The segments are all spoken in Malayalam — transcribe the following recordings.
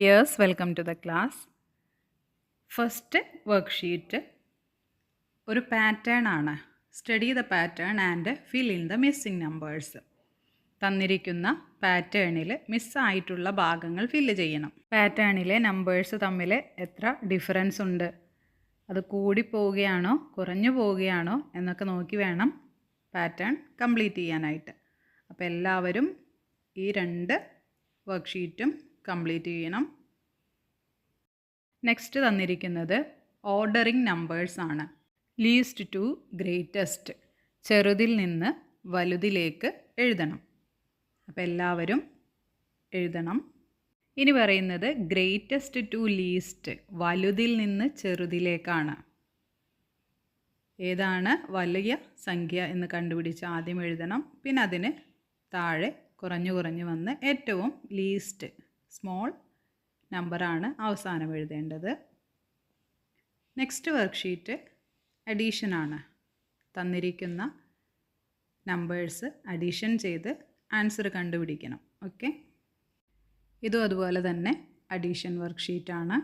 Years welcome to the class first worksheet ഒരു പാറ്റേൺ ആണ്. Study the pattern and fill in the missing numbers തന്നിരിക്കുന്ന പാറ്റേണിൽ മിസ്സായിട്ടുള്ള ഭാഗങ്ങൾ ഫില്ല് ചെയ്യണം. പാറ്റേണിലെ നമ്പേഴ്സ് തമ്മിൽ എത്ര ഡിഫറൻസ് ഉണ്ട്? അത് കൂടി പോവുകയാണോ? കുറഞ്ഞു പോവുകയാണോ? എന്നൊക്കെ നോക്കി വേണം പാറ്റേൺ കംപ്ലീറ്റ് ചെയ്യാനായിട്ട്. അപ്പോൾ എല്ലാവരും ഈ രണ്ട് വർക്ക്ഷീറ്റും കംപ്ലീറ്റ് ചെയ്യണം. നെക്സ്റ്റ് തന്നിരിക്കുന്നത് ഓർഡറിംഗ് നമ്പേഴ്സ് ആണ്. ലീസ്റ്റ് ടു ഗ്രേറ്റസ്റ്റ് ചെറുതിൽ നിന്ന് വലുതിലേക്ക് എഴുതണം. അപ്പോൾ എല്ലാവരും എഴുതണം. ഇനി പറയുന്നത് ഗ്രേറ്റസ്റ്റ് ടു ലീസ്റ്റ് വലുതിൽ നിന്ന് ചെറുതിലേക്കാണ്. ഏതാണ് വലിയ സംഖ്യ എന്ന് കണ്ടുപിടിച്ച് ആദ്യം എഴുതണം. പിന്നെ അതിന് താഴെ കുറഞ്ഞു കുറഞ്ഞു വന്ന് ഏറ്റവും ലീസ്റ്റ് സ്മോൾ നമ്പറാണ് അവസാനം എഴുതേണ്ടത്. നെക്സ്റ്റ് വർക്ക്ഷീറ്റ് അഡീഷനാണ് തന്നിരിക്കുന്ന നമ്പേഴ്സ് അഡീഷൻ ചെയ്ത് ആൻസർ കണ്ടുപിടിക്കണം. ഓക്കെ ഇതും അതുപോലെ തന്നെ അഡീഷൻ വർക്ക്ഷീറ്റാണ്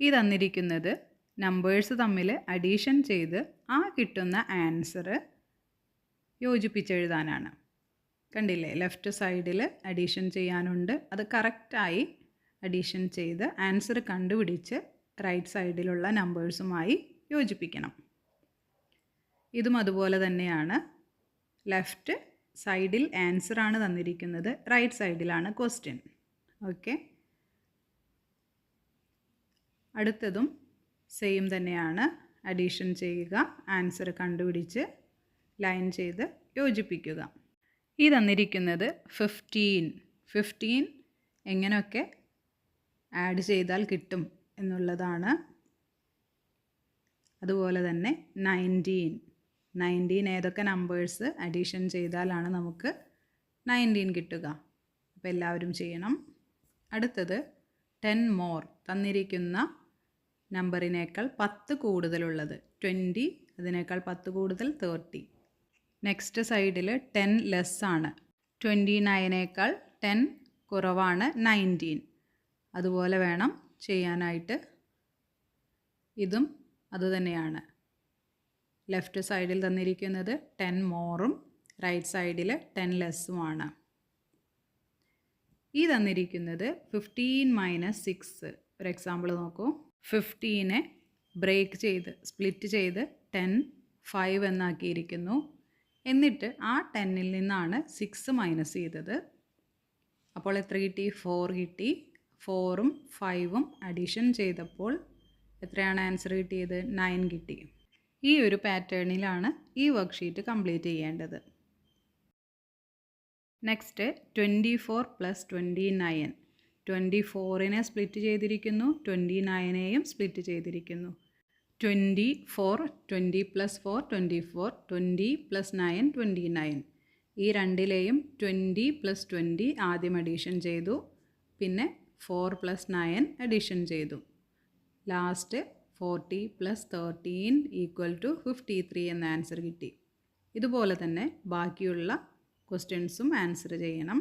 ഈ തന്നിരിക്കുന്നത് നമ്പേഴ്സ് തമ്മിൽ അഡീഷൻ ചെയ്ത് ആ കിട്ടുന്ന ആൻസർ യോജിപ്പിച്ചെഴുതാനാണ് കണ്ടില്ലേ? ലെഫ്റ്റ് സൈഡിൽ അഡീഷൻ ചെയ്യാനുണ്ട്. അത് കറക്റ്റായി അഡീഷൻ ചെയ്ത് ആൻസർ കണ്ടുപിടിച്ച് റൈറ്റ് സൈഡിലുള്ള നമ്പേഴ്സുമായി യോജിപ്പിക്കണം. ഇതും അതുപോലെ തന്നെയാണ്. ലെഫ്റ്റ് സൈഡിൽ ആൻസർ ആണ് തന്നിരിക്കുന്നത്. റൈറ്റ് സൈഡിലാണ് ക്വസ്റ്റ്യൻ. ഓക്കെ. അടുത്തതും സെയിം തന്നെയാണ്. അഡീഷൻ ചെയ്യുക ആൻസർ കണ്ടുപിടിച്ച് ലൈൻ ചെയ്ത് യോജിപ്പിക്കുക. ഈ തന്നിരിക്കുന്നത് ഫിഫ്റ്റീൻ ഫിഫ്റ്റീൻ എങ്ങനെയൊക്കെ ആഡ് ചെയ്താൽ കിട്ടും എന്നുള്ളതാണ്. അതുപോലെ തന്നെ നയന്റീൻ നയന്റീൻ ഏതൊക്കെ നമ്പേഴ്സ് അഡീഷൻ ചെയ്താലാണ് നമുക്ക് നയന്റീൻ കിട്ടുക. അപ്പോൾ എല്ലാവരും ചെയ്യണം. അടുത്തത് ടെൻ മോർ തന്നിരിക്കുന്ന നമ്പറിനേക്കാൾ പത്ത് കൂടുതലുള്ളത്. ട്വന്റി അതിനേക്കാൾ പത്ത് കൂടുതൽ തേർട്ടി നെക്സ്റ്റ് സൈഡിൽ ടെൻ ലെസ് ആണ്. ട്വന്റി നയനേക്കാൾ ടെൻ കുറവാണ് നയന്റീൻ അതുപോലെ വേണം ചെയ്യാനായിട്ട്. ഇതും അതുതന്നെയാണ് ലെഫ്റ്റ് സൈഡിൽ തന്നിരിക്കുന്നത് ടെൻ മോറും റൈറ്റ് സൈഡിൽ ടെൻ ലെസ്സുമാണ് ഈ തന്നിരിക്കുന്നത് ഫിഫ്റ്റീൻ മൈനസ് സിക്സ് ഒരു എക്സാമ്പിൾ നോക്കൂ. ഫിഫ്റ്റീനെ ബ്രേക്ക് ചെയ്ത് സ്പ്ലിറ്റ് ചെയ്ത് ടെൻ ഫൈവ് എന്നാക്കിയിരിക്കുന്നു. എന്നിട്ട് ആ ടെന്നിൽ നിന്നാണ് സിക്സ് മൈനസ് ചെയ്തത്. അപ്പോൾ എത്ര കിട്ടി? ഫോർ കിട്ടി. ഫോറും ഫൈവും അഡീഷൻ ചെയ്തപ്പോൾ എത്രയാണ് ആൻസർ കിട്ടിയത്? നയൻ കിട്ടി. ഈ ഒരു പാറ്റേണിലാണ് ഈ വർക്ക്ഷീറ്റ് കംപ്ലീറ്റ് ചെയ്യേണ്ടത്. Next twenty four plus twenty nine twenty ഫോറിനെ split ചെയ്തിരിക്കുന്നു. ട്വന്റി നയനെയും സ്പ്ലിറ്റ് ചെയ്തിരിക്കുന്നു. Twenty four twenty plus four twenty four twenty plus nine twenty nine ഈ രണ്ടിലെയും ട്വന്റി പ്ലസ് ട്വന്റി ആദ്യം അഡീഷൻ ചെയ്തു. പിന്നെ ഫോർ പ്ലസ് നയൻ അഡീഷൻ ചെയ്തു. Last forty plus thirteen equal to fifty three എന്ന ആൻസർ കിട്ടി. ഇതുപോലെ തന്നെ ബാക്കിയുള്ള ക്വസ്റ്റ്യൻസും ആൻസർ ചെയ്യണം.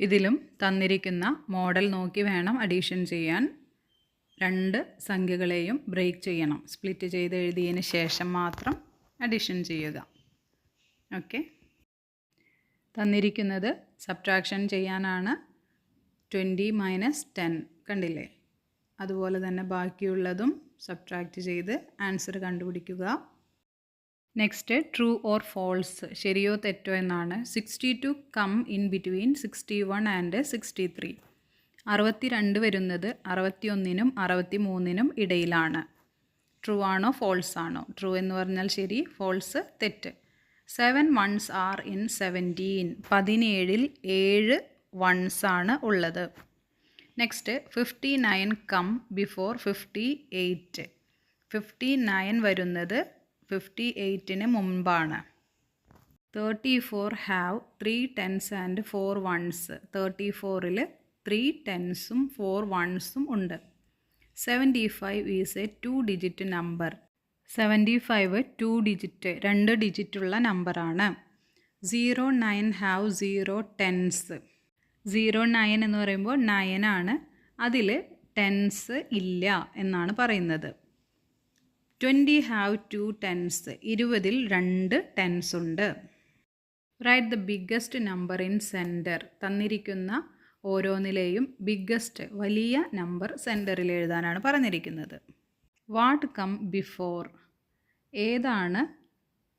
ഇതിലും തന്നിരിക്കുന്ന മോഡൽ നോക്കി വേണം അഡീഷൻ ചെയ്യാൻ. രണ്ട് സംഖ്യകളെയും ബ്രേക്ക് ചെയ്യണം. സ്പ്ലിറ്റ് ചെയ്ത് എഴുതിയതിന് ശേഷം മാത്രം അഡീഷൻ ചെയ്യുക. ഓക്കെ തന്നിരിക്കുന്നത് സബ്ട്രാക്ഷൻ ചെയ്യാനാണ് ട്വന്റി മൈനസ് ടെൻ കണ്ടില്ലേ? അതുപോലെ തന്നെ ബാക്കിയുള്ളതും സബ്ട്രാക്റ്റ് ചെയ്ത് ആൻസർ കണ്ടുപിടിക്കുക. നെക്സ്റ്റ് ട്രൂ ഓർ ഫോൾസ് ശരിയോ തെറ്റോ എന്നാണ്. Sixty two come in between sixty one and sixty three അറുപത്തി രണ്ട് വരുന്നത് അറുപത്തിയൊന്നിനും അറുപത്തി മൂന്നിനും ഇടയിലാണ്. ട്രൂ ആണോ ഫോൾസ് ആണോ? ട്രൂ എന്ന് പറഞ്ഞാൽ ശരി ഫോൾസ് തെറ്റ്. Seven ones are in seventeen പതിനേഴിൽ ഏഴ് വൺസ് ആണ് ഉള്ളത്. Next fifty nine come before fifty eight fifty nine വരുന്നത് ഫിഫ്റ്റി എയ്റ്റിന് മുമ്പാണ്. Thirty four have three tens and four ones thirty ഫോറിൽ ത്രീ ടെൻസും ഫോർ വൺസും ഉണ്ട്. Seventy five is a two digit number seventy five two digit രണ്ട് ഡിജിറ്റുള്ള നമ്പറാണ് zero nine have zero tens zero nine എന്ന് പറയുമ്പോൾ നയനാണ് അതിൽ ടെൻസ് ഇല്ല എന്നാണ് പറയുന്നത്. ട്വന്റി ഹാവ് ടു ടെൻസ് ഇരുപതിൽ രണ്ട് ടെൻസ് ഉണ്ട്. Right the biggest number in center തന്നിരിക്കുന്ന ഓരോന്നിലെയും ബിഗ്ഗസ്റ്റ് വലിയ നമ്പർ സെന്ററിൽ എഴുതാനാണ് പറഞ്ഞിരിക്കുന്നത്. വാട്ട് കം ബിഫോർ ഏതാണ്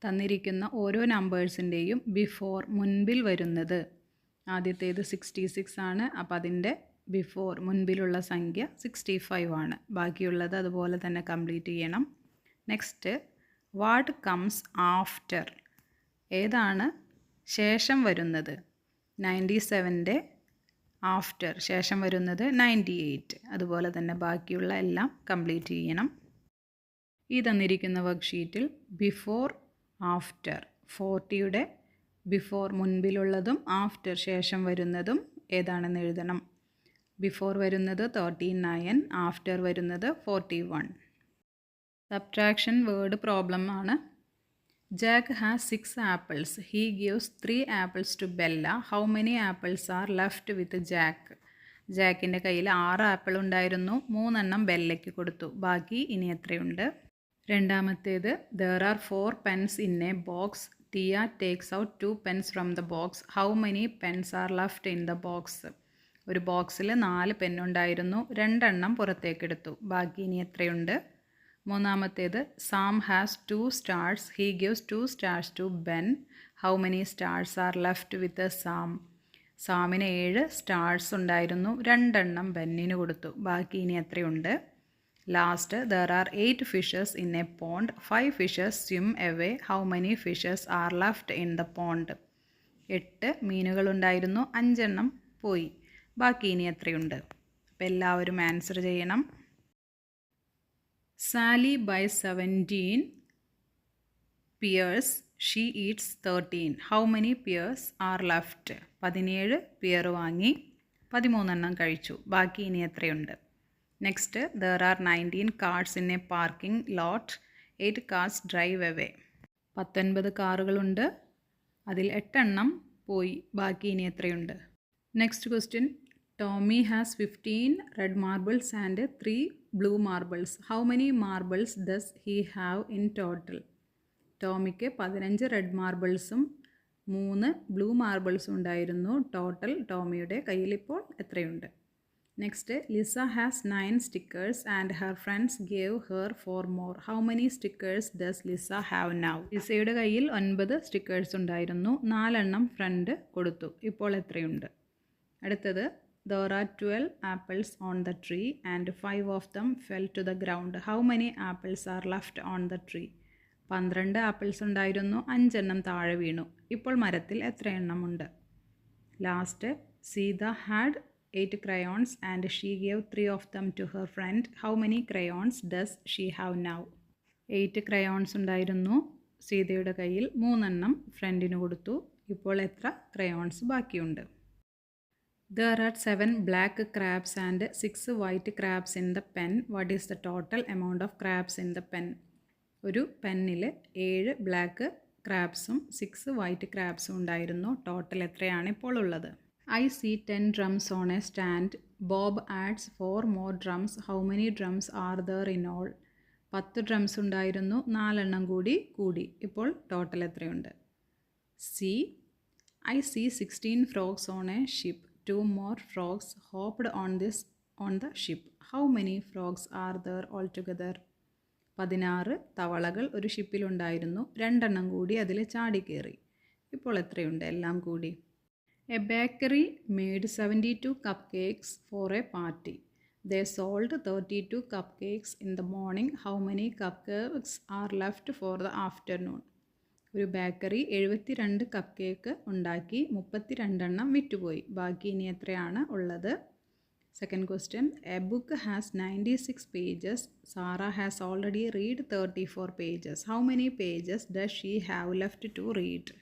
തന്നിരിക്കുന്ന ഓരോ നമ്പേഴ്സിന്റെയും ബിഫോർ മുൻപിൽ വരുന്നത്? ആദ്യത്തേത് സിക്സ്റ്റി സിക്സ് ആണ്. അപ്പം അതിന്റെ ബിഫോർ മുൻപിലുള്ള സംഖ്യ സിക്സ്റ്റി ഫൈവ് ആണ്. ബാക്കിയുള്ളത് അതുപോലെ തന്നെ കംപ്ലീറ്റ് ചെയ്യണം. നെക്സ്റ്റ് വാട്ട് കംസ് ആഫ്റ്റർ ഏതാണ് ശേഷം വരുന്നത്? നയന്റി സെവന്റെ ആഫ്റ്റർ ശേഷം വരുന്നത് നയന്റി എയ്റ്റ്. അതുപോലെ തന്നെ ബാക്കിയുള്ള എല്ലാം കംപ്ലീറ്റ് ചെയ്യണം. ഈ തന്നിരിക്കുന്ന വർക്ക്ഷീറ്റിൽ ബിഫോർ ആഫ്റ്റർ ഫോർട്ടിയുടെ ബിഫോർ മുൻപിലുള്ളതും ആഫ്റ്റർ ശേഷം വരുന്നതും ഏതാണെന്ന് എഴുതണം. ബിഫോർ വരുന്നത് തേർട്ടി നയൻ ആഫ്റ്റർ വരുന്നത് forty one subtraction word problem ആണ്. Jack has six apples he gives three apples to Bella how many apples are left with Jack ജാക്കിന്റെ കയ്യിൽ ആറ് ആപ്പിൾ ഉണ്ടായിരുന്നു. മൂന്നെണ്ണം ബെല്ലയ്ക്ക് കൊടുത്തു. ബാക്കി ഇനി എത്രയുണ്ട്? രണ്ടാമത്തേത് there are four pens in a box Tia takes out two pens from the box how many pens are left in the box ഒരു ബോക്സിൽ നാല് പെന്നുണ്ടായിരുന്നു രണ്ടെണ്ണം പുറത്തേക്കെടുത്തു ബാക്കി ഇനി എത്രയുണ്ട്? മൂന്നാമത്തേത് Sam has two stars he gives two stars to Ben how many stars are left with Sam സാമിന് ഏഴ് സ്റ്റാർസ് ഉണ്ടായിരുന്നു. രണ്ടെണ്ണം ബെന്നിന് കൊടുത്തു. ബാക്കി ഇനി എത്രയുണ്ട്? Last there are eight fishes in a pond five fishes swim away how many fishes are left in the pond എട്ട് മീനുകളുണ്ടായിരുന്നു. അഞ്ചെണ്ണം പോയി. ബാക്കി ഇനി എത്രയുണ്ട്? അപ്പോൾ എല്ലാവരും ആൻസർ ചെയ്യണം. Sally buy seventeen pears she eats thirteen how many pears are left പതിനേഴ് പിയർ വാങ്ങി പതിമൂന്നെണ്ണം കഴിച്ചു. ബാക്കി ഇനി എത്രയുണ്ട്? Next there are nineteen cards in a parking lot eight cars drive away പത്തൊൻപത് കാറുകളുണ്ട്. അതിൽ എട്ടെണ്ണം പോയി. ബാക്കി ഇനി എത്രയുണ്ട്? Next question Tommy has fifteen red marbles and three blue marbles how many marbles does he have in total ടോമിക്ക് പതിനഞ്ച് റെഡ് മാർബിൾസും മൂന്ന് ബ്ലൂ മാർബിൾസും ഉണ്ടായിരുന്നു. ടോട്ടൽ ടോമിയുടെ കയ്യിലിപ്പോൾ എത്രയുണ്ട്? Next Lisa has nine stickers and her friends gave her four more how many stickers does Lisa have now ലിസയുടെ കയ്യിൽ ഒൻപത് സ്റ്റിക്കേഴ്സ് ഉണ്ടായിരുന്നു. നാലെണ്ണം ഫ്രണ്ട് കൊടുത്തു. ഇപ്പോൾ എത്രയുണ്ട്? അടുത്തത് there are twelve apples on the tree and five of them fell to the ground. How many apples are left on the tree? പന്ത്രണ്ട് ആപ്പിൾസ് ഉണ്ടായിരുന്നു അഞ്ചെണ്ണം താഴെ വീണു. ഇപ്പോൾ മരത്തിൽ എത്ര എണ്ണമുണ്ട് last Sita had eight crayons and she gave three of them to her friend. How many crayons does she have now? Eight crayons ഉണ്ടായിരുന്നു സീതയുടെ കയ്യിൽ മൂന്നെണ്ണം ഫ്രണ്ടിന് കൊടുത്തു. ഇപ്പോൾ എത്ര ക്രയോൺസ് ബാക്കിയുണ്ട്? There are seven black crabs and six white crabs in the pen. What is the total amount of crabs in the pen? ഒരു പെന്നിൽ ഏഴ് ബ്ലാക്ക് ക്രാബ്സും സിക്സ് വൈറ്റ് ക്രാബ്സും ഉണ്ടായിരുന്നു. ടോട്ടൽ എത്രയാണ് ഇപ്പോൾ ഉള്ളത്? I see ten drums on a stand Bob adds four more drums how many drums are there in all പത്ത് ഡ്രംസ് ഉണ്ടായിരുന്നു. നാലെണ്ണം കൂടി കൂടി. ഇപ്പോൾ ടോട്ടൽ എത്രയുണ്ട്? See I see sixteen frogs on a ship two more frogs. Hopped on this on the ship. How many frogs are there altogether? പതിനാറ് തവളകൾ ഒരു ഷിപ്പിലുണ്ടായിരുന്നു രണ്ടെണ്ണം കൂടി അതിൽ ചാടിക്കേറി ഇപ്പോൾ എത്രയുണ്ട്? എല്ലാം കൂടി. A bakery made seventy two cupcakes for a party they sold thirty two cupcakes in the morning how many cupcakes are left for the afternoon ഒരു ബേക്കറി എഴുപത്തി രണ്ട് കപ്പ് കേക്ക് ഉണ്ടാക്കി മുപ്പത്തി രണ്ടെണ്ണം വിറ്റുപോയി. ബാക്കി ഇനി എത്രയാണ് ഉള്ളത്? Second question a book has ninety six pages Sara has already read thirty four pages how many pages does she have left to read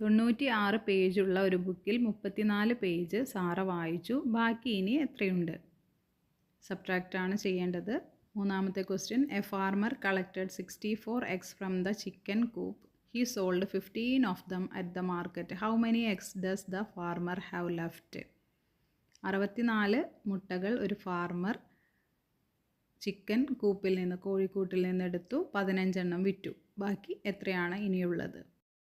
തൊണ്ണൂറ്റി ആറ് പേജുള്ള ഒരു ബുക്കിൽ മുപ്പത്തിനാല് പേജ് സാറ വായിച്ചു. ബാക്കി ഇനി എത്രയുണ്ട്? സബ്ട്രാക്റ്റ് ആണ് ചെയ്യേണ്ടത്. മൂന്നാമത്തെ question a farmer collected sixty four eggs from the chicken coop he sold fifteen of them at the market how many eggs does the farmer have left അറുപത്തിനാല് മുട്ടകൾ ഒരു ഫാർമർ ചിക്കൻ കൂപ്പിൽ നിന്ന് കോഴിക്കൂട്ടിൽ നിന്ന് എടുത്തു പതിനഞ്ചെണ്ണം വിറ്റു. ബാക്കി എത്രയാണ് ഇനിയുള്ളത്?